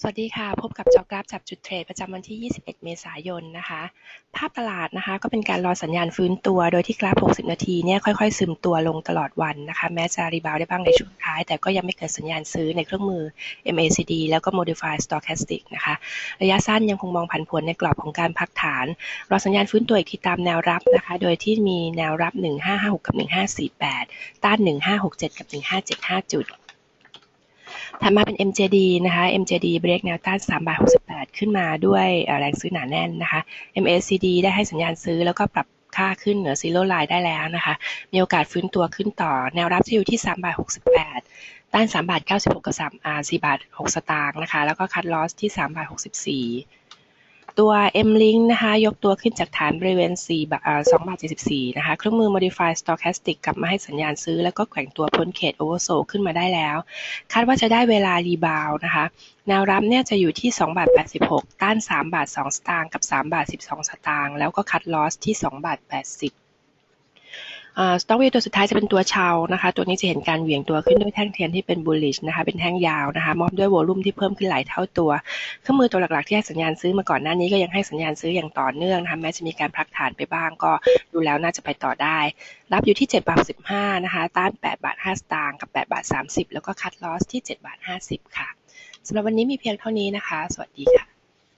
สวัสดีค่ะ พบกับจอกราฟจับจุดเทรดประจำวันที่ 21 เมษายนนะคะ ภาพตลาดนะคะ ก็เป็นการรอสัญญาณฟื้นตัว โดยที่กราฟ 60 นาทีเนี่ยค่อยๆ ซึมตัวลงตลอดวันนะคะ แม้จะรีบาวได้บ้างในช่วงท้าย แต่ก็ยังไม่เกิดสัญญาณซื้อในเครื่องมือ MACD แล้วก็ Modified Stochastic นะคะ ระยะสั้นยังคงมองผันผวนในกรอบของการพักฐาน รอสัญญาณฟื้นตัวอีกทีตามแนวรับนะคะ โดยที่มีแนวรับ 1556 กับ 1548 ต้าน 1567 กับ 1575 จุด ถัดมาเป็น MJD นะคะ MJD เบรกแนวต้าน3บาท68 ขึ้นมาด้วยแรงซื้อหนาแน่นนะคะ MACD ได้ให้สัญญาณซื้อแล้วก็ปรับค่าขึ้นเหนือซีโร่ไลน์ได้แล้วนะคะ มีโอกาสฟื้นตัวขึ้นต่อ แนวรับจะอยู่ที่3บาท68 ต้าน3บาท96กับ3อ่า4บาท6สตางค์นะคะ แล้วก็คัดลอสที่3บาท64 ตัว M-Link นะคะ ยกตัวขึ้นจากฐานบริเวณ4บาท2บาท74 นะคะ เครื่องมือ Modify Stochastic กลับมาให้สัญญาณซื้อ แล้วก็แกว่งตัวพ้นเขต Oversold ขึ้นมาได้แล้ว คาดว่าจะได้เวลารีบาวนะคะ แนวรับเนี่ยจะอยู่ที่2บาท86 ต้าน3บาท2สตางค์กับ3บาท12 สตางค์ แล้วก็คัดลอสที่2บาท80 สต็อกวีตัวสุดท้ายจะเป็นตัวเชานะคะ ตัวนี้จะเห็นการเหวี่ยงตัวขึ้นด้วยแท่งเทียนที่เป็นบูลลิชนะคะ เป็นแท่งยาวนะคะ มอบด้วยโวลุ่มที่เพิ่มขึ้นหลายเท่าตัว เครื่องมือตัวหลักๆ ที่ให้สัญญาณซื้อมาก่อนหน้านี้ก็ยังให้สัญญาณซื้ออย่างต่อเนื่องนะคะแม้จะมีการพักฐานไปบ้างก็ดูแล้วน่าจะไปต่อได้ รับอยู่ที่7บาท15นะคะ ต้าน8บาท5สตางค์กับ8บาท30 แล้วก็คัดลอสที่7บาท50 ค่ะสำหรับวันนี้มีเพียงเท่านี้นะคะ สวัสดีค่ะ